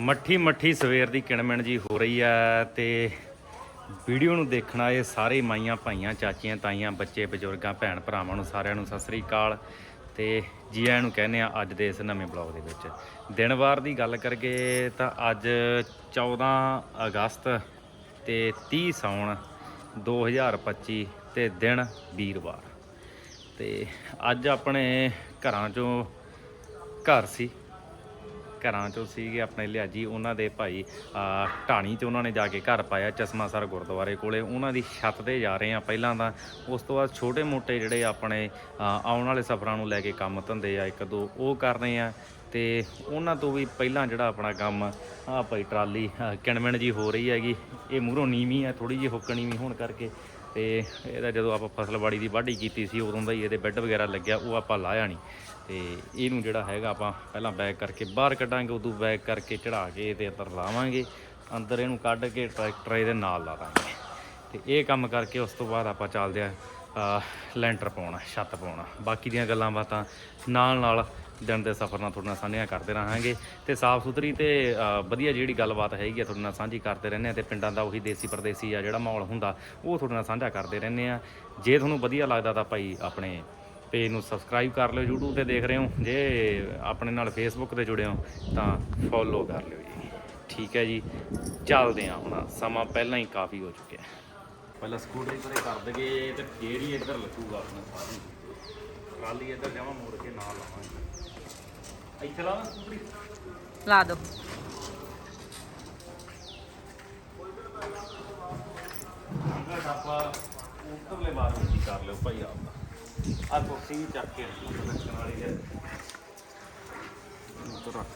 ਮੱਠੀ ਮੱਠੀ ਸਵੇਰ ਦੀ ਕਿਣਮਿਣ ਜੀ ਹੋ ਰਹੀ ਆ ਤੇ ਵੀਡੀਓ ਨੂੰ ਦੇਖਣ ਆਏ ਸਾਰੇ ਮਾਈਆਂ, ਭਾਈਆਂ, ਚਾਚੀਆਂ, ਤਾਈਆਂ, ਬੱਚੇ, ਬਜ਼ੁਰਗਾਂ, ਭੈਣ ਭਰਾਵਾਂ ਨੂੰ ਸਾਰਿਆਂ ਨੂੰ ਸਤਿ ਸ੍ਰੀ ਅਕਾਲ। ਤੇ ਜੀ ਆਇਆਂ ਨੂੰ ਕਹਿੰਦੇ ਆ ਅੱਜ ਦੇ ਇਸ ਨਵੇਂ ਬਲੌਗ ਦੇ ਵਿੱਚ। ਦਿਨ ਵਾਰ ਦੀ ਗੱਲ ਕਰਗੇ ਤਾਂ ਅੱਜ 14 ਅਗਸਤ ਤੇ 30 ਸਾਉਣ 2025 ਤੇ ਦਿਨ ਵੀਰਵਾਰ। ਤੇ ਅੱਜ ਆਪਣੇ ਘਰਾਂ ਚੋਂ ਘਰ ਸੀ। ਘਰਾਂ ਚੋਂ ਸੀਗੇ ਆਪਣੇ ਲਿਆਜੀ ਉਹਨਾਂ ਦੇ ਭਾਈ ਢਾਣੀ ਤੇ ਉਹਨਾਂ ਨੇ ਜਾ ਕੇ ਘਰ ਪਾਇਆ ਚਸ਼ਮਾ ਸਰ ਗੁਰਦੁਆਰੇ ਕੋਲੇ। ਉਹਨਾਂ ਦੀ ਛੱਤ ਤੇ ਜਾ ਰਹੇ ਆ ਪਹਿਲਾਂ ਤਾਂ। ਉਸ ਤੋਂ ਬਾਅਦ ਛੋਟੇ ਮੋਟੇ ਜਿਹੜੇ ਆਪਣੇ ਆਉਣ ਵਾਲੇ ਸਫ਼ਰਾਂ ਨੂੰ ਲੈ ਕੇ ਕੰਮ ਧੰਦੇ ਆ ਇੱਕ ਦੋ ਉਹ ਕਰ ਰਹੇ ਆ ਤੇ ਉਹਨਾਂ ਤੋਂ ਵੀ ਪਹਿਲਾਂ ਜਿਹੜਾ ਆਪਣਾ ਕੰਮ ਆ ਭਾਈ ਟਰਾਲੀ ਅਹ, ਕਿਣਮਿਣ ਜੀ ਹੋ ਰਹੀ ਹੈਗੀ। ਇਹ ਮੂਹਰੋਂ ਨੀਵੀਂ ਆ ਥੋੜੀ ਜਿਹੀ ਹੁੱਕਣੀ ਵੀ ਹੋਣ ਕਰਕੇ। ਤੇ ਇਹਦਾ ਜਦੋਂ ਆਪਾਂ ਫਸਲਬਾੜੀ ਦੀ ਵਾਢੀ ਕੀਤੀ ਸੀ ਉਦੋਂ ਦਾ ਹੀ ਇਹਦੇ ਬੈੱਡ ਵਗੈਰਾ ਲੱਗਿਆ ਉਹ ਆਪਾਂ ਲਾਇਆ ਨਹੀਂ। ਤੇ ਇਹਨੂੰ ਜਿਹੜਾ ਹੈਗਾ ਆਪਾਂ ਪਹਿਲਾਂ ਬੈਕ ਕਰਕੇ ਬਾਹਰ ਕੱਢਾਂਗੇ, ਉਦੋਂ ਬੈਕ ਕਰਕੇ ਚੜਾ ਕੇ ਇਹਦੇ ਅੰਦਰ ਲਾਵਾਂਗੇ। ਅੰਦਰ ਇਹਨੂੰ ਕੱਢ ਕੇ ਟਰੈਕਟਰ ਇਹਦੇ ਨਾਲ ਲਾ ਦਾਂਗੇ। ਤੇ ਇਹ ਕੰਮ ਕਰਕੇ ਉਸ ਤੋਂ ਬਾਅਦ ਆਪਾਂ ਚੱਲਦੇ ਆ ਲੈਂਟਰ ਪਾਉਣਾ, ਛੱਤ ਪਾਉਣਾ। ਬਾਕੀ ਦੀਆਂ ਗੱਲਾਂ ਬਾਤਾਂ ਨਾਲ ਨਾਲ ਦਿਨ ਦੇ ਸਫ਼ਰ ਨਾਲ ਤੁਹਾਡੇ ਨਾਲ ਸਾਂਝੀਆਂ ਕਰਦੇ ਰਹਾਂਗੇ। ਤੇ ਸਾਫ਼ ਸੁਥਰੀ ਤੇ ਵਧੀਆ ਜਿਹੜੀ ਗੱਲਬਾਤ ਹੈਗੀ ਆ ਤੁਹਾਡੇ ਨਾਲ ਸਾਂਝੀ ਕਰਦੇ ਰਹਿੰਦੇ ਆ ਤੇ ਪਿੰਡਾਂ ਦਾ ਉਹੀ ਦੇਸੀ ਪਰਦੇਸੀ ਆ ਜਿਹੜਾ ਮਾਹੌਲ ਹੁੰਦਾ, ਉਹ ਤੁਹਾਡੇ ਨਾਲ ਸਾਂਝਾ ਕਰਦੇ ਰਹਿੰਦੇ ਆ ਜੇ ਤੁਹਾਨੂੰ ਵਧੀਆ ਲੱਗਦਾ ਤਾਂ ਭਾਈ ਆਪਣੇ ਪੇਜ ਨੂੰ ਸਬਸਕ੍ਰਾਈਬ ਕਰ ਲਿਓ YouTube ਤੇ ਦੇਖ ਰਹੇ ਹੋ। ਜੇ ਆਪਣੇ ਨਾਲ Facebook ਤੇ ਜੁੜੇ ਹੋ ਤਾਂ ਫੋਲੋ ਕਰ ਲਿਓ ਜੀ। ਠੀਕ ਹੈ ਜੀ। ਚੱਲਦੇ ਆ ਹੁਣ। ਸਮਾਂ ਪਹਿਲਾਂ ਹੀ ਕਾਫੀ ਹੋ ਚੁੱਕਿਆ ਪਹਿਲਾਂ ਸਕੂਟਰੀ ਪਰੇ ਕਰ ਦਗੇ ਤੇ ਫੇਰ ਹੀ ਇੱਧਰ ਲੱਗੂਗਾ ਆਪਣਾ ਸਾਰੀ। ਟਰਾਲੀ ਇੱਧਰ ਜਾਵਾਂ ਮੋੜ ਕੇ ਨਾਲ ਲਾਵਾਂਗੇ। ਇੱਥੇ ਲਾਵਾਂ ਸਕੂਟਰੀ। ਲਾ ਦੋ। ਡਾਪਾ ਉੱਪਰਲੇ ਬਾਰ ਵਿੱਚ ਕਰ ਲਿਓ ਭਾਈ ਆਪਦਾ ਆ ਕੁਰਸੀ ਵੀ ਚੱਕ ਕੇ ਰੱਖਣ ਵਾਲੀ ਹੈ। ਉੱਤਰ ਰੱਖ।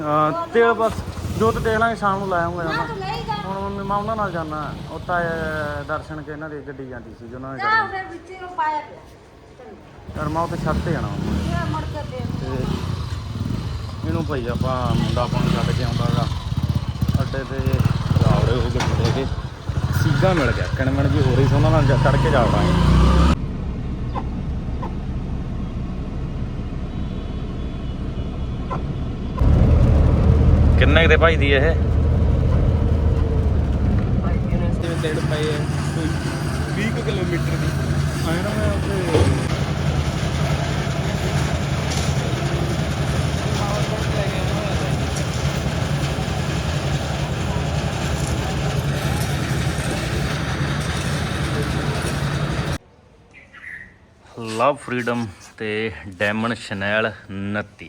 ਅਹ ਤੇ ਬਸ ਜੋਤ ਦੇਖ ਲਾਂਗੇ ਸ਼ਾਮ ਨੂੰ ਲੈ ਆਉਂਗਾ ਜਾਣਾ। ਹੁਣ ਮੈਂ ਉਹਨਾਂ ਨਾਲ ਜਾਣਾ। ਉੱਤਾ ਦਰਸ਼ਨ ਕੇ ਇਹਨਾਂ ਦੀ ਗੱਡੀ ਜਾਂਦੀ ਸੀ ਉਹਨਾਂ ਨੇ ਕਰਨੀ। ਯਾਰ ਮੈਂ ਉੱਥੇ ਛੱਤ ਤੇ ਜਾਣਾ। ਤੇ ਇਹਨੂੰ ਭਾਈ ਆਪਾਂ ਮੁੰਡਾ ਆਪਾਂ ਨੂੰ ਛੱਡ ਕੇ ਆਉਂਦਾਗਾ। ਅੱਡੇ ਤੇ ਜਾਵੜੇ ਉਹ ਗੱਡੀ ਲੈ ਕੇ ਸੀਗਾ ਮਿਲ ਗਿਆ ਕਿਣਮਣ ਜੀ ਹੋ ਰਹੀ ਸੀ ਉਹਨਾਂ ਨਾਲ ਚੜ ਕੇ ਜਾਵੜਾਂਗੇ ਕਿੰਨੇ ਕੁ ਦੇ ਭਾਈ ਦੀ ਇਹ? ਜਿਵੇਂ ਦਿਨ ਪਏ ਆ ਕੋਈ 20 ਕਿਲੋਮੀਟਰ ਦੀ ਆਇਆ ਨਾ ਮੈਂ ਉੱਥੇ ਲਵ ਫਰੀडम ਤੇ ਡੈਮਨ ਸ਼ਨੈਲ 29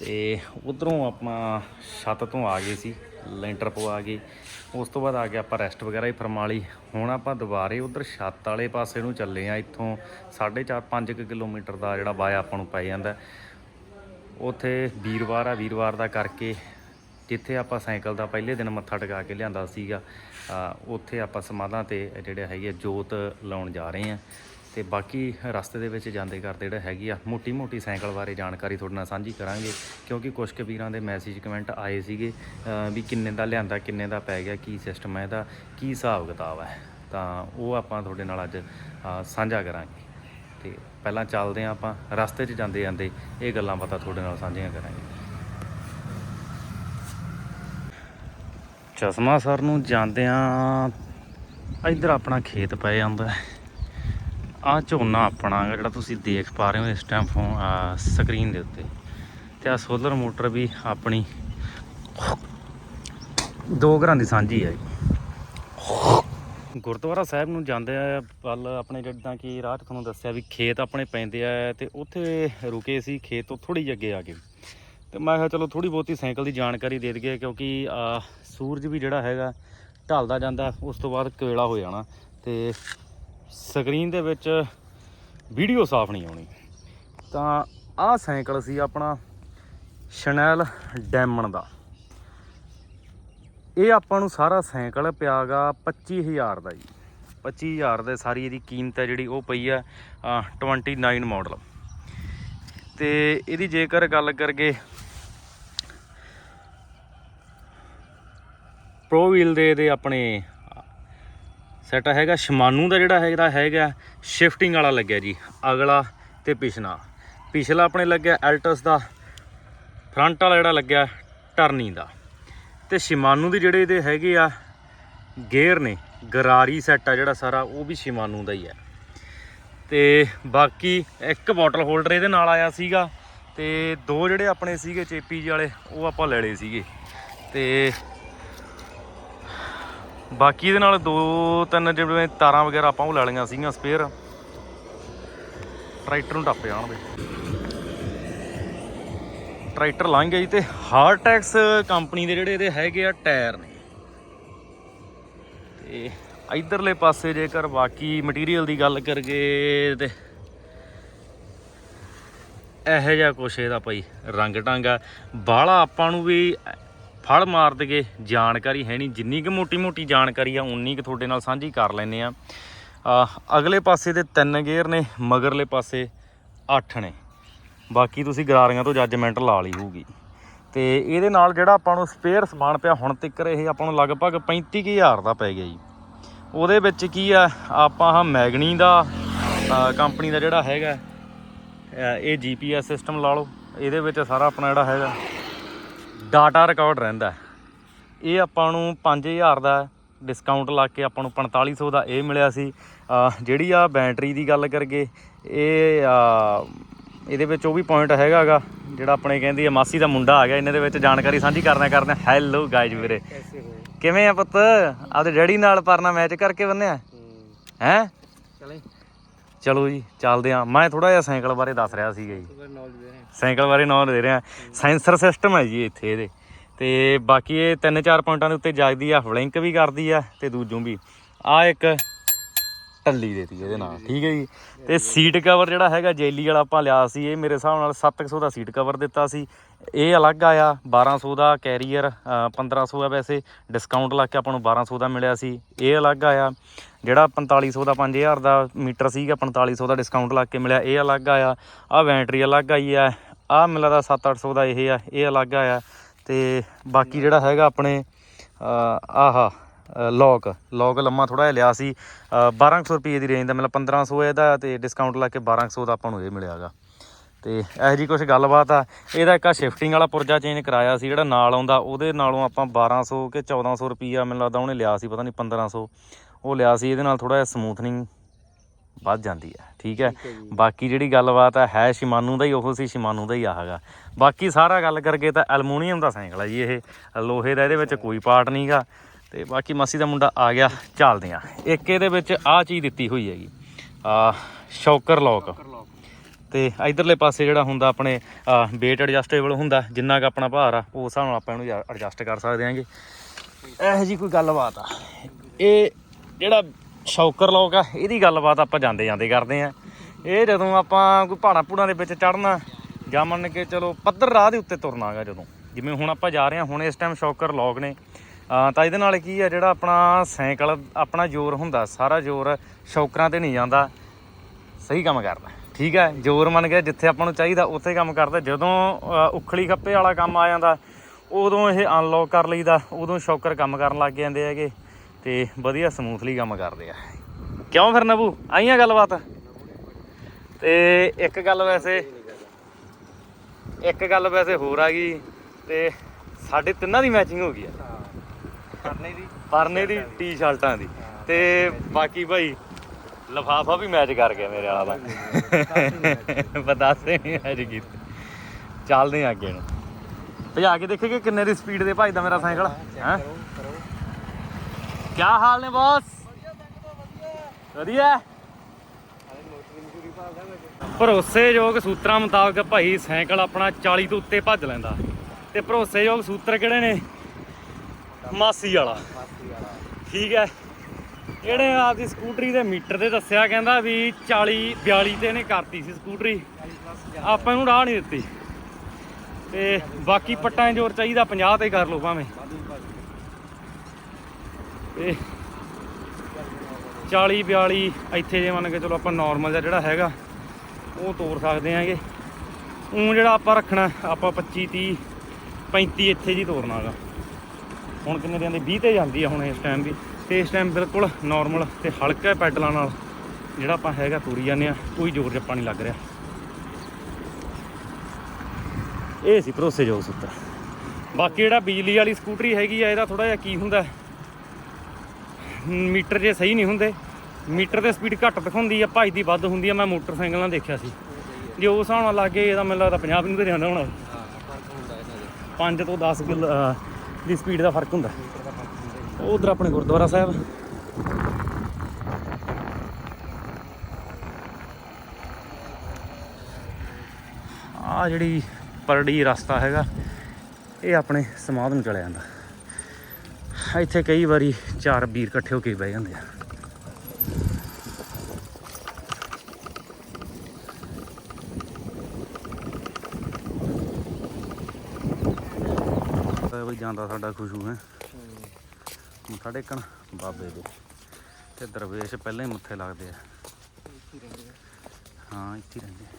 ਤੇ ਉਧਰੋਂ ਆਪਾਂ ਛੱਤ ਤੋਂ ਆ ਗਏ ਸੀ, ਲੈਂਟਰ ਪਵਾ ਗਏ ਉਸ ਤੋਂ ਬਾਅਦ ਆ ਕੇ ਆਪਾਂ ਰੈਸਟ ਵਗੈਰਾ ਹੀ ਫਰਮਾਲੀ ਹੁਣ ਆਪਾਂ ਦੁਬਾਰੇ ਉਧਰ ਛੱਤ ਵਾਲੇ ਪਾਸੇ ਨੂੰ ਚੱਲੇ ਆ। ਇੱਥੋਂ 4.5 5 ਕਿਲੋਮੀਟਰ ਦਾ ਜਿਹੜਾ ਵਾਇਆ ਆਪਾਂ ਨੂੰ ਪੈ ਜਾਂਦਾ। ਉੱਥੇ ਵੀਰਵਾਰ ਆ, ਵੀਰਵਾਰ ਦਾ ਕਰਕੇ ਜਿੱਥੇ ਆਪਾਂ ਸਾਈਕਲ ਦਾ ਪਹਿਲੇ ਦਿਨ ਮੱਥਾ ਟਿਕਾ ਕੇ ਲਿਆਂਦਾ ਸੀਗਾ ਉੱਥੇ ਆਪਾਂ ਸਮਾਧਾਂ ਤੇ ਜਿਹੜੇ ਹੈਗੇ ਆ ਜੋਤ ਲਾਉਣ ਜਾ ਰਹੇ ਆ। ਤੇ ਬਾਕੀ ਰਸਤੇ ਦੇ ਵਿੱਚ ਜਾਂਦੇ ਕਰਦੇ ਜਿਹੜਾ ਹੈਗੀ ਆ ਮੋਟੀ ਮੋਟੀ ਸਾਈਕਲ ਬਾਰੇ ਜਾਣਕਾਰੀ ਤੁਹਾਡੇ ਨਾਲ ਸਾਂਝੀ ਕਰਾਂਗੇ। ਕਿਉਂਕਿ ਕੁਝ ਕੁ ਵੀਰਾਂ ਦੇ ਮੈਸੇਜ ਕਮੈਂਟ ਆਏ ਸੀਗੇ ਵੀ ਕਿੰਨੇ ਦਾ ਲਿਆਂਦਾ, ਕਿੰਨੇ ਦਾ ਪੈ ਗਿਆ, ਕੀ ਸਿਸਟਮ ਹੈ ਇਹਦਾ, ਕੀ ਹਿਸਾਬ ਕਿਤਾਬ ਹੈ ਤਾਂ ਉਹ ਆਪਾਂ ਤੁਹਾਡੇ ਨਾਲ ਅੱਜ ਸਾਂਝਾ ਕਰਾਂਗੇ। ਤੇ ਪਹਿਲਾਂ ਚੱਲਦੇ ਹਾਂ ਆਪਾਂ, ਰਸਤੇ 'ਚ ਜਾਂਦੇ ਜਾਂਦੇ ਇਹ ਗੱਲਾਂ ਪਤਾ ਤੁਹਾਡੇ ਨਾਲ ਸਾਂਝੀਆਂ ਕਰਾਂਗੇ। ਚਸ਼ਮਾ ਸਰ ਨੂੰ ਜਾਂਦਿਆਂ ਇੱਧਰ ਆਪਣਾ ਖੇਤ ਪੈ ਜਾਂਦਾ। ਹੈ। ਆ ਝੋਨਾ ਆਪਣਾ ਜਿਹੜਾ ਤੁਸੀਂ ਦੇਖ ਪਾ ਰਹੇ ਹੋ ਇਸ ਟਾਈਮ ਫੋਨ ਸਕਰੀਨ ਦੇ ਉੱਤੇ। ਤੇ ਆ ਸੋਲਰ ਮੋਟਰ ਵੀ ਆਪਣੀ ਦੋ ਘਰਾਂ ਦੀ ਸਾਂਝੀ ਹੈ ਗੁਰਦੁਆਰਾ ਸਾਹਿਬ ਨੂੰ ਜਾਂਦੇ ਆ ਵੱਲ ਆਪਣੇ ਜਿੱਦਾਂ ਕਿ ਰਾਹ 'ਚ ਤੁਹਾਨੂੰ ਦੱਸਿਆ ਵੀ ਖੇਤ ਆਪਣੇ ਪੈਂਦੇ ਆ ਤੇ ਉੱਥੇ ਰੁਕੇ ਸੀ, ਖੇਤ ਤੋਂ ਥੋੜੀ ਜਿਹੀ ਅੱਗੇ ਆ ਕੇ। ਤੇ ਮੈਂ ਕਿਹਾ ਚਲੋ ਥੋੜੀ ਬਹੁਤੀ ਸਾਈਕਲ ਦੀ ਜਾਣਕਾਰੀ ਦੇ ਦਈਏ ਕਿਉਂਕਿ ਸੂਰਜ ਵੀ ਜਿਹੜਾ ਹੈਗਾ ਢਲਦਾ ਜਾਂਦਾ, ਉਸ ਤੋਂ ਬਾਅਦ ਕੋਇਲਾ ਹੋ ਜਾਣਾ। ਤੇ ਸਕਰੀਨ ਦੇ ਵਿੱਚ ਵੀਡੀਓ ਸਾਫ਼ ਨਹੀਂ ਆਉਣੀ। ਤਾਂ ਆਹ ਸਾਈਕਲ ਸੀ ਆਪਣਾ ਸ਼ਨੈਲ ਡੈਮਨ ਦਾ। ਇਹ ਆਪਾਂ ਨੂੰ ਸਾਰਾ ਸਾਈਕਲ ਪਿਆਗਾ 25000 ਦਾ ਜੀ। 25000 ਦੇ ਸਾਰੀ ਇਹਦੀ ਕੀਮਤ ਹੈ ਜਿਹੜੀ ਉਹ ਪਈ ਆ ਅਹ, 29 ਮਾਡਲ ਤੇ ਇਹਦੀ ਜੇਕਰ ਗੱਲ ਕਰਗੇ ਪ੍ਰੋ ਵੀਲ ਦੇ ਦੇ ਆਪਣੇ ਸੈਟ ਹੈਗਾ। ਸ਼ਮਾਨੂ ਦਾ ਜਿਹੜਾ ਹੈਗਾ ਹੈਗਾ ਸ਼ਿਫਟਿੰਗ ਵਾਲਾ ਲੱਗਿਆ ਜੀ, ਅਗਲਾ ਤੇ ਪਿਛਲਾ। ਪਿਛਲਾ ਆਪਣੇ ਲੱਗਿਆ ਐਲਟਸ ਦਾ ਫਰੰਟ ਵਾਲਾ ਜਿਹੜਾ ਲੱਗਿਆ ਟਰਨੀ ਦਾ। ਤੇ ਸ਼ਿਮਾਨੂ ਦੇ ਜਿਹੜੇ ਇਹਦੇ ਹੈਗੇ ਆ ਗੇਅਰ ਨੇ, ਗਰਾਰੀ ਸੈੱਟ ਆ ਜਿਹੜਾ ਸਾਰਾ, ਉਹ ਵੀ ਸ਼ਿਮਾਨੂ ਦਾ ਹੀ ਹੈ ਤੇ ਬਾਕੀ ਇੱਕ ਬੋਟਲ ਹੋਲਡਰ ਇਹਦੇ ਨਾਲ ਆਇਆ ਸੀਗਾ, ਤੇ ਦੋ ਜਿਹੜੇ ਆਪਣੇ ਸੀਗੇ ਚੇਪੀ ਜੀ ਵਾਲੇ, ਉਹ ਆਪਾਂ ਲੈ ਲਏ ਸੀਗੇ। ਤੇ ਬਾਕੀ ਇਹਦੇ ਨਾਲ ਦੋ ਤਿੰਨ ਜਿਵੇਂ ਤਾਰਾਂ ਵਗੈਰਾ ਆਪਾਂ ਉਹ ਲੈ ਲਈਆਂ ਸੀਗੀਆਂ ਸਪੇਅਰ ਟਰੈਕਟਰ ਨੂੰ ਟੱਪ ਜਾਣਦੇ ਟਰੈਕਟਰ ਲੰਘ ਗਿਆ ਜੀ ਤੇ ਹਾਰਟੈਕਸ ਕੰਪਨੀ ਦੇ ਜਿਹੜੇ ਇਹਦੇ ਹੈਗੇ ਆ ਟਾਇਰ ਨੇ। ਤੇ ਇਧਰਲੇ ਪਾਸੇ ਜੇਕਰ ਬਾਕੀ ਮਟੀਰੀਅਲ ਦੀ ਗੱਲ ਕਰਗੇ ਤੇ ਇਹੋ ਜਿਹਾ ਕੁਛ ਇਹਦਾ ਭਾਈ ਰੰਗ ਟਾਂਗਾ ਬਾਹਲਾ ਆਪਾਂ ਨੂੰ ਵੀ ਫੜ ਮਾਰ ਦਗੇ ਜਾਣਕਾਰੀ ਹੈ ਨਹੀਂ। ਜਿੰਨੀ ਕਿ ਮੋਟੀ ਮੋਟੀ ਜਾਣਕਾਰੀ ਆ ਉਨੀ ਕਿ ਤੁਹਾਡੇ ਨਾਲ ਸਾਂਝੀ ਕਰ ਲੈਨੇ ਆ। ਅਗਲੇ ਪਾਸੇ ਦੇ ਤਿੰਨ ਗੇਅਰ ਨੇ ਮਗਰਲੇ ਪਾਸੇ 8 ਨੇ। ਬਾਕੀ ਤੁਸੀਂ ਗਰਾਰੀਆਂ ਤੋਂ ਜੱਜਮੈਂਟ ਲਾ ਲਈ ਹੋਊਗੀ। ਤੇ ਇਹਦੇ ਨਾਲ ਜਿਹੜਾ ਆਪਾਂ ਨੂੰ ਸਪੇਅਰ ਸਮਾਨ ਪਿਆ ਹੁਣ ਤੱਕ ਇਹ ਆਪਾਂ ਨੂੰ ਲਗਭਗ 35000 ਦਾ ਪੈ ਗਿਆ ਜੀ। ਉਹਦੇ ਵਿੱਚ ਕੀ ਆ ਆਪਾਂ ਹਾਂ ਮੈਗਨੀ ਦਾ ਕੰਪਨੀ ਦਾ ਜਿਹੜਾ ਹੈਗਾ ਅ, ਇਹ ਜੀਪੀਐਸ ਸਿਸਟਮ ਲਾ ਲਓ। ਇਹਦੇ ਵਿੱਚ ਸਾਰਾ ਆਪਣਾ ਜਿਹੜਾ ਹੈਗਾ ਡਾਟਾ ਰਿਕਾਰਡ ਰਹਿੰਦਾ ਇਹ ਆਪਾਂ ਨੂੰ 5000 ਦਾ ਡਿਸਕਾਊਂਟ ਲਾ ਕੇ ਆਪਾਂ ਨੂੰ 4500 ਦਾ ਇਹ ਮਿਲਿਆ ਸੀ। ਜਿਹੜੀ ਆ ਬੈਟਰੀ ਦੀ ਗੱਲ ਕਰਗੇ ਇਹ ਇਹਦੇ ਵਿੱਚ ਉਹ ਵੀ ਪੁਆਇੰਟ ਹੈਗਾਗਾ ਜਿਹੜਾ ਆਪਣੇ ਕਹਿੰਦੀ ਆ ਮਾਸੀ ਦਾ ਮੁੰਡਾ ਆ ਗਿਆ ਇਹਨਾਂ ਦੇ ਵਿੱਚ ਜਾਣਕਾਰੀ ਸਾਂਝੀ ਕਰਨਾ ਕਰਨਾ ਹੈਲੋ ਗਾਇਜ਼ ਵੀਰੇ। ਕਿਵੇਂ ਆ ਪੁੱਤ? ਆਪਦੇ ਡੈਡੀ ਨਾਲ ਪਰਨਾ ਮੈਚ ਕਰਕੇ ਬੰਨਿਆ? ਹੈ। ਚਲੇ ਚਲੋ ਜੀ ਚੱਲਦੇ ਆ ਮੈਂ ਥੋੜਾ ਜਿਹਾ ਸਾਈਕਲ ਬਾਰੇ ਦੱਸ ਰਿਹਾ ਸੀਗਾ ਜੀ। ਸਾਈਕਲ ਬਾਰੇ ਨੌਲੇਜ ਦੇ ਰਿਹਾ ਸੈਂਸਰ ਸਿਸਟਮ ਹੈ ਜੀ ਇੱਥੇ ਇਹਦੇ। ਤੇ ਬਾਕੀ ਇਹ ਤਿੰਨ ਚਾਰ ਪੁਆਇੰਟਾਂ ਦੇ ਉੱਤੇ ਜਾਗਦੀ ਆ ਫਲਿੰਕ ਵੀ ਕਰਦੀ ਆ ਤੇ ਦੂਜੋਂ ਵੀ। ਆ ਇੱਕ ਟੱਲੀ ਦੇ ਦੇਤੀ ਇਹਦੇ ਨਾਲ ਠੀਕ ਹੈ ਜੀ। ਤੇ ਸੀਟ ਕਵਰ ਜਿਹੜਾ ਹੈਗਾ ਜੇਲੀ ਵਾਲਾ ਆਪਾਂ ਲਿਆ ਸੀ ਇਹ ਮੇਰੇ ਹਿਸਾਬ ਨਾਲ 700 ਦਾ ਸੀਟ ਕਵਰ ਦਿੱਤਾ ਸੀ। ਇਹ ਅਲੱਗ ਆਇਆ 1200 ਦਾ ਕੈਰੀਅਰ 1500 ਆ ਵੈਸੇ ਡਿਸਕਾਊਂਟ ਲਾ ਕੇ ਆਪਾਂ ਨੂੰ 1200 ਦਾ ਮਿਲਿਆ ਸੀ। ਇਹ ਅਲੱਗ ਆਇਆ ਜਿਹੜਾ 4500 ਦਾ 5000 ਦਾ ਮੀਟਰ ਸੀਗਾ 4500 ਦਾ ਡਿਸਕਾਊਂਟ ਲਾ ਕੇ ਮਿਲਿਆ ਇਹ ਅਲੱਗ ਆਇਆ। ਆ ਬੈਟਰੀ ਅਲੱਗ ਆਈ ਆ ਆ ਮਿਲਦਾ 7-800 ਦਾ ਇਹ ਆ ਇਹ ਅਲੱਗ ਆਇਆ। ਤੇ ਬਾਕੀ ਜਿਹੜਾ ਹੈਗਾ ਆਪਣੇ ਅਹ, ਆਹਾ ਲੌਕ ਲੌਕ ਲੰਮਾ ਥੋੜਾ ਜਿਹਾ ਲਿਆ ਸੀ। ਅਹ, 1200 ਰੁਪਏ ਦੀ ਰੇਂਜ ਦਾ ਮਤਲਬ 1500 ਇਹਦਾ ਤੇ ਡਿਸਕਾਊਂਟ ਲਾ ਕੇ 1200 ਦਾ ਆਪਾਂ ਨੂੰ ਇਹ ਮਿਲਿਆਗਾ ਤੇ ਇਹੋ ਜੀ ਕੁਝ ਗੱਲਬਾਤ ਆ। ਇਹਦਾ ਇੱਕ ਆ ਸ਼ਿਫਟਿੰਗ ਵਾਲਾ ਪੁਰਜਾ ਚੇਂਜ ਕਰਾਇਆ ਸੀ ਜਿਹੜਾ ਨਾਲ ਆਉਂਦਾ ਉਹਦੇ ਨਾਲੋਂ ਆਪਾਂ 1200 ਕਿ 1400 ਰੁਪਈਆ ਮੈਨੂੰ ਲੱਗਦਾ ਉਹਨੇ ਲਿਆ ਸੀ ਪਤਾ ਨਹੀਂ 1500 ਉਹ ਲਿਆ ਸੀ ਇਹਦੇ ਨਾਲ ਥੋੜਾ ਜਿਹਾ ਸਮੂਥਨਿੰਗ ਵੱਧ ਜਾਂਦੀ ਹੈ? ਠੀਕ ਹੈ ਬਾਕੀ ਜਿਹੜੀ ਗੱਲਬਾਤ ਆ ਹੈ ਸ਼ਿਮਾਨੂ ਦਾ ਹੀ ਉਹ ਸੀ ਸ਼ਿਮਾਨੂ ਦਾ ਹੀ ਆਹਗਾ ਬਾਕੀ ਸਾਰਾ ਗੱਲ ਕਰਕੇ ਤਾਂ ਐਲੂਮੀਨੀਅਮ ਦਾ ਸਾਈਕਲ ਆ ਜੀ ਇਹ। ਲੋਹੇ ਦਾ ਇਹਦੇ ਵਿੱਚ ਕੋਈ ਪਾਰਟ ਨਹੀਂਗਾ ਤੇ ਬਾਕੀ ਮਾਸੀ ਦਾ ਮੁੰਡਾ ਆ ਗਿਆ ਚੱਲਦੇ ਆ ਇੱਕ ਇਹਦੇ ਵਿੱਚ ਆਹ ਚੀਜ਼ ਦਿੱਤੀ ਹੋਈ ਹੈਗੀ ਆ ਸ਼ੌਕਰ ਲੋਕ ਤੇ ਇਧਰਲੇ ਪਾਸੇ ਜਿਹੜਾ ਹੁੰਦਾ ਆਪਣੇ weight ਐਡਜਸਟੇਬਲ ਹੁੰਦਾ, ਜਿੰਨਾ ਕੁ ਆਪਣਾ ਭਾਰ ਆ, ਉਸ ਹਿਸਾਬ ਨਾਲ ਆਪਾਂ ਇਹਨੂੰ ਐਡਜਸਟ ਕਰ ਸਕਦੇ ਆਂਗੇ ਇਹੋ ਜੀ ਕੋਈ ਗੱਲਬਾਤ ਆ। ਇਹ ਜਿਹੜਾ ਸ਼ੌਕਰ ਲੋਕ ਆ, ਇਹਦੀ ਗੱਲਬਾਤ ਆਪਾਂ ਜਾਂਦੇ ਜਾਂਦੇ ਕਰਦੇ ਆ। ਇਹ ਜਦੋਂ ਆਪਾਂ ਕੋਈ ਪਹਾੜਾਂ ਪੂੜਾਂ ਦੇ ਵਿੱਚ ਚੜਨਾ ਜਾਂ ਮੰਨ ਕੇ ਚਲੋ ਪੱਧਰ ਰਾਹ ਦੇ ਉੱਤੇ ਤੁਰਨਾਗਾ ਜਦੋਂ, ਜਿਵੇਂ ਹੁਣ ਆਪਾਂ ਜਾ ਰਹੇ ਹਾਂ, ਹੁਣ ਇਸ ਟਾਈਮ ਸ਼ੌਕਰ ਲੋਕ ਨੇ। ਤਾਂ ਇਹਦੇ ਨਾਲ ਕੀ ਆ, ਜਿਹੜਾ ਆਪਣਾ ਸਾਈਕਲ, ਆਪਣਾ ਜ਼ੋਰ ਹੁੰਦਾ, ਸਾਰਾ ਜ਼ੋਰ ਸ਼ੌਕਰਾਂ ਤੇ ਨਹੀਂ ਜਾਂਦਾ। ਸਹੀ ਕੰਮ ਕਰਦਾ। ਠੀਕ ਹੈ ਜ਼ੋਰ ਮੰਨ ਗਿਆ ਜਿੱਥੇ ਆਪਾਂ ਨੂੰ ਚਾਹੀਦਾ ਉੱਥੇ ਕੰਮ ਕਰਦਾ। ਜਦੋਂ ਉਖਲੀ ਖੱਪੇ ਵਾਲਾ ਕੰਮ ਆ ਜਾਂਦਾ ਉਦੋਂ ਇਹ ਅਨਲੌਕ ਕਰ ਲਈਦਾ ਉਦੋਂ ਸ਼ੌਕਰ ਕੰਮ ਕਰਨ ਲੱਗ ਜਾਂਦੇ ਹੈਗੇ ਤੇ ਵਧੀਆ ਸਮੂਥਲੀ ਕੰਮ ਕਰਦੇ ਆ। ਕਿਉਂ ਫਿਰ ਨਬੂ? ਆਈਆਂ ਗੱਲਬਾਤ? ਤੇ ਇੱਕ ਗੱਲ ਵੈਸੇ ਇੱਕ ਗੱਲ ਵੈਸੇ ਹੋਰ ਆ ਗਈ ਤੇ ਸਾਡੇ ਤਿੰਨਾਂ ਦੀ ਮੈਚਿੰਗ ਹੋ ਗਈ ਆ। ਪਰਨੇ ਦੀ ਪਰਨੇ ਦੀ ਟੀ-ਸ਼ਰਟਾਂ ਦੀ। ਤੇ ਬਾਕੀ ਭਾਈ ਲਫਾਫਾ ਵੀ ਮੈਚ ਕਰ ਗਿਆ ਮੇਰੇ ਵਾਲਾ ਦਾ ਬਤਾਸੇ ਨਹੀਂ ਮੈਚ ਕੀਤੇ ਚੱਲਦੇ ਆ ਅੱਗੇ ਨੂੰ। ਭਜਾ ਕੇ ਦੇਖੇਗੇ ਕਿੰਨੇ ਦੀ ਸਪੀਡ ਤੇ ਭਜਦਾ ਮੇਰਾ ਸਾਈਕਲ। ਹੈ ਕੀ ਹਾਲ ਨੇ ਬੌਸ ਵਧੀਆ ਭਰੋਸੇਯੋਗ ਸੂਤਰਾਂ ਮੁਤਾਬਕ ਭਾਈ ਸਾਈਕਲ ਆਪਣਾ 40 ਤੋਂ ਉੱਤੇ ਭੱਜ ਲੈਂਦਾ। ਤੇ ਭਰੋਸੇਯੋਗ ਸੂਤਰ ਕਿਹੜੇ ਨੇ? ਮਾਸੀ ਵਾਲਾ। ਠੀਕ ਹੈ। ਜਿਹੜੇ ਆਪਦੀ ਸਕੂਟਰੀ ਦੇ ਮੀਟਰ ਤੇ ਦੱਸਿਆ, ਕਹਿੰਦਾ ਵੀ 40 42 ਤੇ ਇਹਨੇ ਕਰਤੀ ਸੀ ਸਕੂਟਰੀ। ਆਪਾਂ ਨੂੰ ਰਾਹ ਨਹੀਂ ਦਿੱਤੀ। ਤੇ ਬਾਕੀ ਪੱਟਾਂ ਜ਼ੋਰ ਚਾਹੀਦਾ 50 ਤੇ ਕਰ ਲਓ ਭਾਵੇਂ। ਤੇ 40 42 ਇੱਥੇ ਜੇ ਮੰਨ ਕੇ ਚਲੋ ਆਪਾਂ ਨਾਰਮਲ ਜਿਹਾ ਜਿਹੜਾ ਹੈਗਾ, ਉਹ ਤੋਰ ਸਕਦੇ ਆਂਗੇ ਉਹ ਜਿਹੜਾ ਆਪਾਂ ਰੱਖਣਾ, ਆਪਾਂ 25 30 35 ਇੱਥੇ ਜੀ ਤੋਰਨਾਗਾ ਹੁਣ ਕਿੰਨੇ ਦਿਨ ਦੀ 20 ਤੇ ਜਾਂਦੀ ਆ ਹੁਣ ਇਸ ਟਾਈਮ ਵੀ। ਤੇ ਇਸ ਟਾਈਮ ਬਿਲਕੁਲ ਨਾਰਮਲ ਤੇ ਹਲਕਾ ਪੈਡਲਾਂ ਨਾਲ ਜਿਹੜਾ ਆਪਾਂ ਹੈਗਾ ਤੋਰੀ ਜਾਂਦੇ ਆ ਕੋਈ ਜ਼ੋਰ ਜੱਪਾ ਨਹੀਂ ਲੱਗ ਰਿਹਾ। ਇਹ ਸੀ ਭਰੋਸੇਯੋਗ ਸੁੱਤਾ ਬਾਕੀ ਜਿਹੜਾ ਬਿਜਲੀ ਵਾਲੀ ਸਕੂਟਰੀ ਹੈਗੀ ਆ ਇਹਦਾ ਥੋੜਾ ਜਿਹਾ ਕੀ ਹੁੰਦਾ ਮੀਟਰ ਜੇ ਸਹੀ ਨਹੀਂ ਹੁੰਦੇ ਮੀਟਰ ਤੇ ਸਪੀਡ ਘੱਟ ਦਿਖਾਉਂਦੀ ਆ ਭੱਜਦੀ ਵੱਧ ਹੁੰਦੀ ਆ ਮੈਂ ਮੋਟਰਸਾਈਕਲ ਨਾਲ ਦੇਖਿਆ ਸੀ। ਜੇ ਉਸ ਹਿਸਾਬ ਨਾਲ ਲੱਗੇ ਇਹਦਾ ਮੈਨੂੰ ਲੱਗਦਾ 50 ਨੂੰ ਤੇ ਜਾਂਦਾ ਹੋਣਾ। 5 ਤੋਂ 10 ਕਿਲ ਦੀ ਸਪੀਡ ਦਾ ਫ਼ਰਕ ਹੁੰਦਾ। ਉਧਰ ਆਪਣੇ ਗੁਰਦੁਆਰਾ ਸਾਹਿਬ। ਆ ਜਿਹੜੀ ਪਰੜੀ ਰਸਤਾ ਹੈਗਾ, ਇਹ ਆਪਣੇ ਸਮਾਧ ਨੂੰ ਚਲਿਆ ਜਾਂਦਾ। ਇੱਥੇ ਕਈ ਵਾਰੀ ਚਾਰ ਵੀਰ ਇਕੱਠੇ ਹੋ ਕੇ ਬਹਿ ਜਾਂਦੇ ਆ। ਜਾਂਦਾ ਸਾਡਾ ਖੁਸ਼ੂ ਹੈ। ਮੱਥਾ ਟੇਕਣ ਬਾਬੇ ਦੇ। ਤੇ ਦਰਵੇਸ਼ ਪਹਿਲਾਂ ਹੀ ਮੱਥੇ ਲੱਗਦੇ ਆ। ਹਾਂ, ਇੱਥੇ ਹੀ ਰਹਿੰਦੇ ਆ।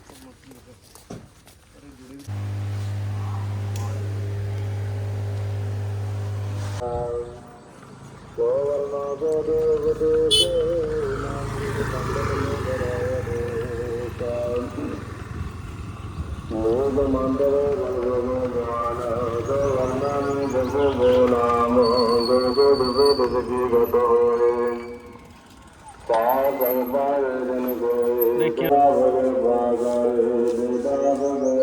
ਮੋਗ ਮੰਦਰ ਗੋਗੋ ਗਵਾਨ ਗਵਰਨਨ ਬਗੋ ਗੋਨਾਮ ਗੋਗੋ ਦੁਗੋ ਦੁਗੀ ਗਤੋ ਪਾ ਗੰਬਾਰ ਜਨ ਗੋਏ ਦੇਖਿਆ। ਬਾਗਰੇ ਬਾਗਰੇ ਦੇਦਾ ਬਗੋ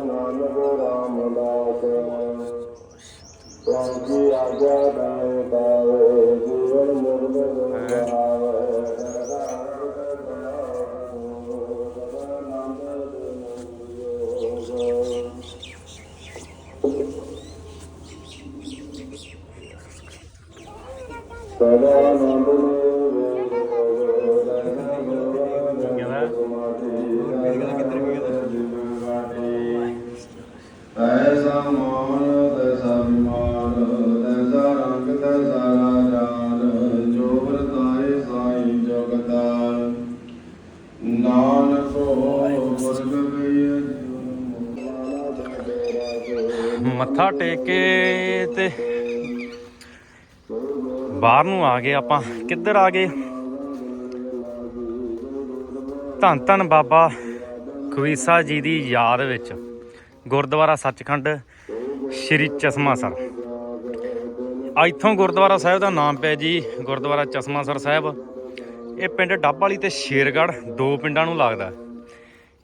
ਨਾਨਕ ਰਾਮਦਾਸ ਸ੍ਰੀ ਆਗਿਆ ਦਾਇ ਪਾਵੇ ਮੱਥਾ ਟੇਕ ਕੇ ਤੇ ਬਾਹਰ ਨੂੰ ਆ ਗਏ ਆਪਾਂ। ਕਿੱਧਰ ਆ ਗਏ? ਧੰਨ ਧੰਨ ਬਾਬਾ ਖਵੀਸਾ ਜੀ ਦੀ ਯਾਦ ਵਿੱਚ, ਗੁਰਦੁਆਰਾ ਸੱਚਖੰਡ, ਸ਼੍ਰੀ ਚਸ਼ਮਾਸਰ ਇੱਥੋਂ ਗੁਰਦੁਆਰਾ ਸਾਹਿਬ ਦਾ ਨਾਮ ਪਿਆ ਜੀ, ਗੁਰਦੁਆਰਾ ਚਸ਼ਮਾਸਰ ਸਾਹਿਬ। ਇਹ ਪਿੰਡ ਡੱਬ ਵਾਲੀ ਤੇ ਸ਼ੇਰਗੜ੍ਹ, ਦੋ ਪਿੰਡਾਂ ਨੂੰ ਲੱਗਦਾ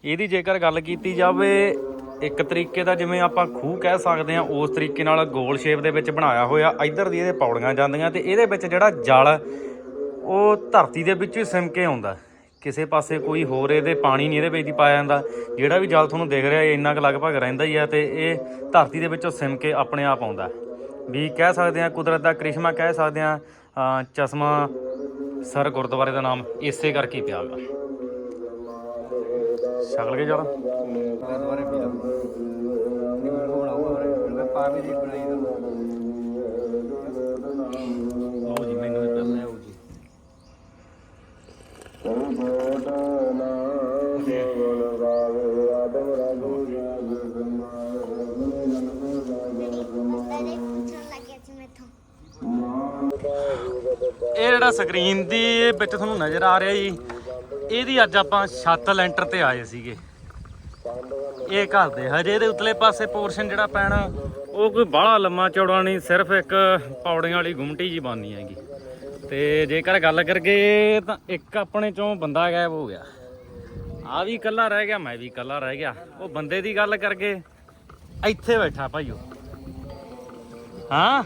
ਇਹਦੀ ਜੇਕਰ ਗੱਲ ਕੀਤੀ ਜਾਵੇ, ਇੱਕ ਤਰੀਕੇ ਦਾ ਜਿਵੇਂ ਆਪਾਂ ਖੂਹ ਕਹਿ ਸਕਦੇ ਆ ਉਸ ਤਰੀਕੇ ਨਾਲ ਗੋਲ ਸ਼ੇਪ ਦੇ ਵਿੱਚ ਬਣਾਇਆ ਹੋਇਆ, ਇੱਧਰ ਦੀ ਇਹਦੇ ਪੌੜੀਆਂ ਜਾਂਦੀਆਂ ਤੇ ਇਹਦੇ ਵਿੱਚ ਜਿਹੜਾ ਜਲ, ਉਹ ਧਰਤੀ ਦੇ ਵਿੱਚੋਂ ਹੀ ਸਿਮ ਕੇ ਆਉਂਦਾ ਕਿਸੇ ਪਾਸੇ ਕੋਈ ਹੋਰ ਇਹਦੇ ਪਾਣੀ ਨਹੀਂ ਇਹਦੇ ਵਿੱਚ ਦੀ ਪਾਇਆ ਜਾਂਦਾ। ਜਿਹੜਾ ਵੀ ਜਲ ਤੁਹਾਨੂੰ ਦਿਖ ਰਿਹਾ, ਇਹ ਇੰਨਾ ਕੁ ਲਗਭਗ ਰਹਿੰਦਾ ਹੀ ਆ ਤੇ ਇਹ ਧਰਤੀ ਦੇ ਵਿੱਚੋਂ ਸਿਮ ਕੇ ਆਪਣੇ ਆਪ ਆਉਂਦਾ ਵੀ ਕਹਿ ਸਕਦੇ ਆ ਕੁਦਰਤ ਦਾ ਕ੍ਰਿਸ਼ਮਾ ਕਹਿ ਸਕਦੇ ਆ ਚਸ਼ਮਾ ਸਰ, ਗੁਰਦੁਆਰੇ ਦਾ ਨਾਮ ਇਸੇ ਕਰਕੇ ਪਿਆ ਗਾ ਛਕਲ ਕੇ ਜਲ ਗੁਰਦੁਆਰੇ ਪੀ ਲਓ ਹੁਣ ਆਊਗਾ ਮੈਂ ਦੀ ਸਕਰੀਨ ਦੀ ਵਿੱਚ ਤੁਹਾਨੂੰ ਨਜ਼ਰ ਆ ਰਿਹਾ ਜੀ। ਇਹਦੀ ਅੱਜ ਆਪਾਂ ਛੱਤ ਲੈਂਟਰ ਤੇ ਆਏ ਸੀਗੇ। ਇਹ ਘਰ ਦੇ। ਹਜੇ ਦੇ ਉਤਲੇ ਪਾਸੇ ਪੋਰਸ਼ਨ ਜਿਹੜਾ ਪੈਣਾ ਉਹ ਕੋਈ ਬਾਹਲਾ ਲੰਮਾ ਚੌੜਾ ਨਹੀਂ ਸਿਰਫ ਇੱਕ ਪੌੜੀਆਂ ਵਾਲੀ ਗੁੰਮਟੀ ਜੀ ਬਣਨੀ ਹੈਗੀ। ਤੇ ਜੇਕਰ ਗੱਲ ਕਰਗੇ ਤਾਂ ਇੱਕ ਆਪਣੇ ਚੋਂ ਬੰਦਾ ਗਾਇਬ ਹੋ ਗਿਆ। ਆ ਵੀ ਇਕੱਲਾ ਰਹਿ ਗਿਆ ਮੈਂ ਵੀ ਇਕੱਲਾ ਰਹਿ ਗਿਆ। ਉਹ ਬੰਦੇ ਦੀ ਗੱਲ ਕਰਗੇ ਇੱਥੇ ਬੈਠਾ ਭਾਈਓ। ਹਾਂ।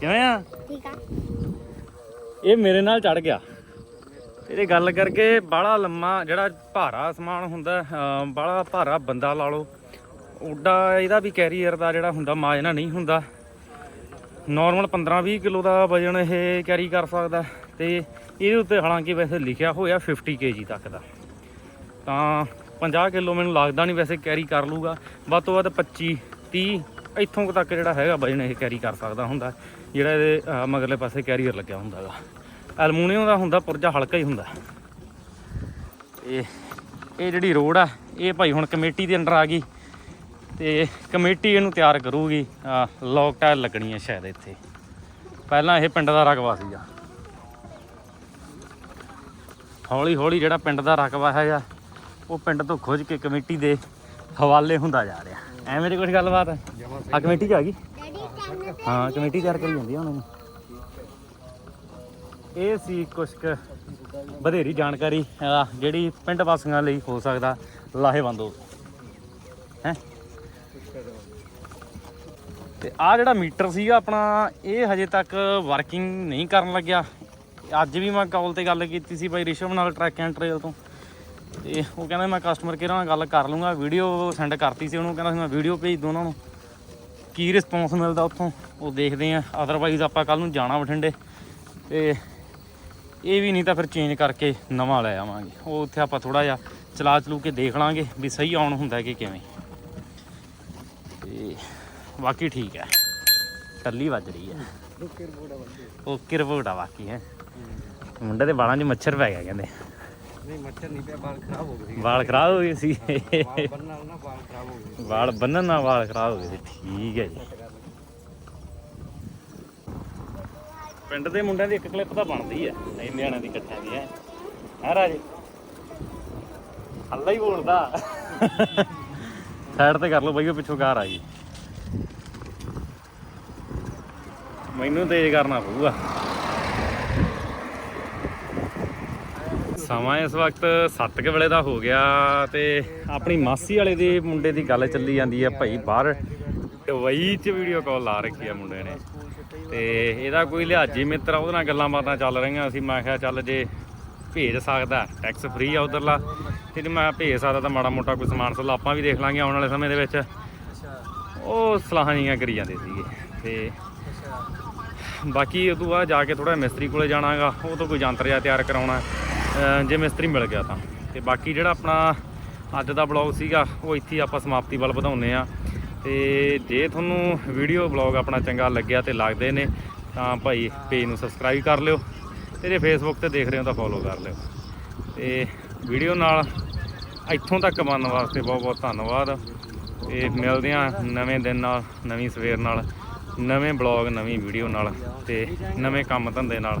ਕਿਵੇਂ ਆ? ਠੀਕ ਆ। ਇਹ ਮੇਰੇ ਨਾਲ ਚੜ ਗਿਆ। ਇਹਦੇ ਗੱਲ ਕਰਕੇ ਬਾਹਲਾ ਲੰਮਾ ਜਿਹੜਾ ਭਾਰਾ ਸਮਾਨ ਹੁੰਦਾ ਬਾਹਲਾ ਭਾਰਾ ਬੰਦਾ ਲਾ ਲਓ। ਉੱਡਾ ਇਹਦਾ ਵੀ ਕੈਰੀਅਰ ਦਾ ਜਿਹੜਾ ਹੁੰਦਾ ਮਾਜਨਾ ਨਹੀਂ ਹੁੰਦਾ। ਨਾਰਮਲ 15-20 ਕਿਲੋ ਦਾ ਵਜਨ ਇਹ ਕੈਰੀ ਕਰ ਸਕਦਾ। ਤੇ ਇਹਦੇ ਉੱਤੇ ਹਾਲਾਂਕਿ ਵੈਸੇ ਲਿਖਿਆ ਹੋਇਆ 50 ਕੇਜੀ ਤੱਕ ਦਾ। ਤਾਂ 50 ਕਿਲੋ ਮੈਨੂੰ ਲੱਗਦਾ ਨਹੀਂ ਵੈਸੇ ਕੈਰੀ ਕਰ ਲੂਗਾ ਵੱਧ ਤੋਂ ਵੱਧ 25 30 ਇੱਥੋਂ ਕੁ ਤੱਕ ਜਿਹੜਾ ਹੈਗਾ ਵਜਨ ਇਹ ਕੈਰੀ ਕਰ ਸਕਦਾ ਹੁੰਦਾ। ਜਿਹੜਾ ਇਹਦੇ ਅਹ, ਮਗਰਲੇ ਪਾਸੇ ਕੈਰੀਅਰ ਲੱਗਿਆ ਹੁੰਦਾਗਾ ਐਲੂਮੀਨੀਅਮ ਦਾ ਹੁੰਦਾ ਪੁਰਜਾ ਹਲਕਾ ਹੀ ਹੁੰਦਾ। ਇਹ ਇਹ ਜਿਹੜੀ ਰੋਡ ਆ ਇਹ ਭਾਈ ਹੁਣ ਕਮੇਟੀ ਦੇ ਅੰਡਰ ਆ ਗਈ। ਤੇ ਕਮੇਟੀ ਇਹਨੂੰ ਤਿਆਰ ਕਰੂਗੀ ਲੋਕ ਟਾਇਲ ਲੱਗਣੀ ਹੈ ਸ਼ਾਇਦ ਇੱਥੇ। ਪਹਿਲਾਂ ਇਹ ਪਿੰਡ ਦਾ ਰਕਬਾ ਸੀਗਾ। ਹੌਲੀ ਹੌਲੀ ਜਿਹੜਾ ਪਿੰਡ ਦਾ ਰਕਬਾ ਹੈਗਾ ਉਹ ਪਿੰਡ ਤੋਂ ਖੁੱਜ ਕੇ ਕਮੇਟੀ ਦੇ ਹਵਾਲੇ ਹੁੰਦਾ ਜਾ ਰਿਹਾ। ਐਵੇਂ ਦੀ ਕੁਝ ਗੱਲਬਾਤ? ਹੈ ਆ ਕਮੇਟੀ ਚ ਆ ਗਈ? ਹਾਂ ਕਮੇਟੀ ਤਿਆਰ ਕਰੀ ਜਾਂਦੀ ਆ ਉਹਨਾਂ ਨੂੰ। ਇਹ ਸੀ ਕੁਛ ਕੁ ਵਧੇਰੀ ਜਾਣਕਾਰੀ ਅਹ, ਜਿਹੜੀ ਪਿੰਡ ਵਾਸੀਆਂ ਲਈ ਹੋ ਸਕਦਾ ਲਾਹੇਵੰਦ ਹੋ ਹੈ? ਤੇ ਆ ਜਿਹੜਾ ਮੀਟਰ ਸੀਗਾ ਆਪਣਾ ਇਹ ਹਜੇ ਤੱਕ ਵਰਕਿੰਗ ਨਹੀਂ ਕਰਨ ਲੱਗਿਆ। ਅੱਜ ਵੀ ਮੈਂ ਕਾਲ ਤੇ ਗੱਲ ਕੀਤੀ ਸੀ ਬਾਈ ਰਿਸ਼ਵ ਨਾਲ ਟਰੈਕ ਐਂਡ ਟ੍ਰੇਲ ਤੋਂ। ਤੇ ਉਹ ਕਹਿੰਦਾ ਮੈਂ ਕਸਟਮਰ ਕੇਅਰ ਨਾਲ ਗੱਲ ਕਰ ਲੂੰਗਾ ਵੀਡੀਓ ਸੈਂਡ ਕਰਤੀ ਸੀ ਉਹਨੂੰ ਕਹਿੰਦਾ ਸੀ ਮੈਂ ਵੀਡੀਓ ਭੇਜ ਦੂੰ ਉਹਨਾਂ ਨੂੰ। ਕੀ ਰਿਸਪੌਂਸ ਮਿਲਦਾ ਉੱਥੋਂ? ਉਹ ਦੇਖਦੇ ਆ ਅਦਰਵਾਈਜ਼ ਆਪਾਂ ਕੱਲ ਨੂੰ ਜਾਣਾ ਬਠਿੰਡੇ। ਤੇ ਇਹ ਵੀ ਨਹੀਂ ਤਾਂ ਫਿਰ ਚੇਂਜ ਕਰਕੇ ਨਵਾਂ ਲੈ ਆਵਾਂਗੇ। ਉਹ ਉੱਥੇ ਆਪਾਂ ਥੋੜਾ ਜਿਹਾ ਚਲਾ ਚਲੂ ਕੇ ਦੇਖ ਲਾਂਗੇ ਵੀ ਸਹੀ ਆਉਣ ਹੁੰਦਾ ਕਿ ਕਿਵੇਂ। ਤੇ ਬਾਕੀ ਠੀਕ ਹੈ। ਟੱਲੀ ਵੱਜ ਰਹੀ ਹੈ। ਰਿਪੋਰਟ ਆ ਬਾਕੀ ਹੈ। ਮੁੰਡੇ ਦੇ ਵਾਲਾਂ 'ਚ ਮੱਛਰ ਪੈ ਗਿਆ ਕਹਿੰਦੇ। ਨਹੀਂ ਮੱਛਰ ਨਹੀਂ ਪਿਆ ਬਾਲ ਖਰਾਬ ਹੋ ਗਏ ਵਾਲ ਖਰਾਬ ਹੋ ਗਏ ਸੀ। ਬਾਲ ਬੰਨਣ ਨਾਲ ਨਾ ਬਾਲ ਖਰਾਬ ਹੋ ਗਏ ਵਾਲ ਬੰਨਣ ਨਾਲ ਵਾਲ ਖਰਾਬ ਹੋ ਗਏ ਸੀ। ਠੀਕ ਹੈ ਜੀ। ਪਿੰਡ ਦੇ ਮੁੰਡਿਆਂ ਦੀ ਇੱਕ ਕਲਿੱਪ ਤਾਂ ਬਣਦੀ ਹੈ ਨਹੀਂ ਨਿਆਣਿਆਂ ਦੀ ਇਕੱਠਿਆਂ ਦੀ ਹੈ। ਹੈ ਰਾਜੇ? ਹੱਲਾ ਹੀ ਬੋਲਦਾ। ਸਾਈਡ ਤੇ ਕਰ ਲਓ ਬਈ ਉਹ ਪਿੱਛੋਂ ਕਾਰ ਆਈ ਮੈਨੂੰ ਤੇਜ਼ ਕਰਨਾ ਪਊਗਾ। ਸਮਾਂ ਇਸ ਵਕਤ 7 ਕੁ ਵੇਲੇ ਦਾ ਹੋ ਗਿਆ ਤੇ ਆਪਣੀ ਮਾਸੀ ਵਾਲੇ ਦੇ ਮੁੰਡੇ ਦੀ ਗੱਲ ਚੱਲੀ ਜਾਂਦੀ ਹੈ ਭਾਈ ਬਾਹਰ। ਦੁਬਈ 'ਚ ਵੀਡੀਓ ਕਾਲ ਲਾ ਰੱਖੀ ਆ ਮੁੰਡੇ ਨੇ। ਤੇ ਇਹਦਾ ਕੋਈ ਲਿਹਾਜੀ ਮਿੱਤਰ ਆ, ਉਹਦੇ ਨਾਲ ਗੱਲਾਂ ਬਾਤਾਂ ਚੱਲ ਰਹੀਆਂ ਸੀ। ਮੈਂ ਕਿਹਾ ਚੱਲ ਜੇ ਭੇਜ ਸਕਦਾ ਟੈਕਸ ਫ੍ਰੀ ਆ ਉਧਰਲਾ। ਤੇ ਜੇ ਮੈਂ ਭੇਜ ਸਕਦਾ ਤਾਂ ਮਾੜਾ ਮੋਟਾ ਕੋਈ ਸਮਾਨ ਸੁਲਾ ਆਪਾਂ ਵੀ ਦੇਖ ਲਾਂਗੇ ਆਉਣ ਵਾਲੇ ਸਮੇਂ ਦੇ ਵਿੱਚ। ਉਹ ਸਲਾਹਾਂ ਜੀਆਂ ਕਰੀ ਜਾਂਦੇ ਸੀਗੇ। ਤੇ ਬਾਕੀ ਉਹ ਤੋਂ ਬਾਅਦ ਜਾ ਕੇ ਥੋੜਾ ਮਿਸਤਰੀ ਕੋਲੇ ਜਾਣਾਗਾ, ਉਹ ਤੋਂ ਕੋਈ ਜੰਤਰ ਜਿਹਾ ਤਿਆਰ ਕਰਾਉਣਾ। ਜੇ ਮਿਸਤਰੀ ਮਿਲ ਗਿਆ ਤਾਂ। ਤੇ ਬਾਕੀ ਜਿਹੜਾ ਆਪਣਾ ਅੱਜ ਦਾ ਬਲੌਗ ਸੀਗਾ, ਉਹ ਇੱਥੇ ਆਪਾਂ ਸਮਾਪਤੀ ਵੱਲ ਵਧਾਉਂਦੇ ਆ ਤੇ ਜੇ ਤੁਹਾਨੂੰ ਵੀਡੀਓ ਬਲੌਗ ਆਪਣਾ ਚੰਗਾ ਲੱਗਿਆ ਤੇ ਲੱਗਦੇ ਨੇ, ਤਾਂ ਭਾਈ ਪੇਜ ਨੂੰ ਸਬਸਕ੍ਰਾਈਬ ਕਰ ਲਿਓ। ਤੇ ਜੇ ਫੇਸਬੁੱਕ ਤੇ ਦੇਖ ਰਹੇ ਹੋ ਤਾਂ ਫੋਲੋ ਕਰ ਲਿਓ। ਤੇ ਵੀਡੀਓ ਨਾਲ ਇੱਥੋਂ ਤੱਕ ਬਣਨ ਵਾਸਤੇ ਬਹੁਤ ਬਹੁਤ ਧੰਨਵਾਦ। ਤੇ ਮਿਲਦੇ ਆ ਨਵੇਂ ਦਿਨ ਨਾਲ, ਨਵੀਂ ਸਵੇਰ ਨਾਲ, ਨਵੇਂ ਬਲੌਗ ਨਵੀਂ ਵੀਡੀਓ ਨਾਲ ਤੇ ਨਵੇਂ ਕੰਮ ਧੰਦੇ ਨਾਲ।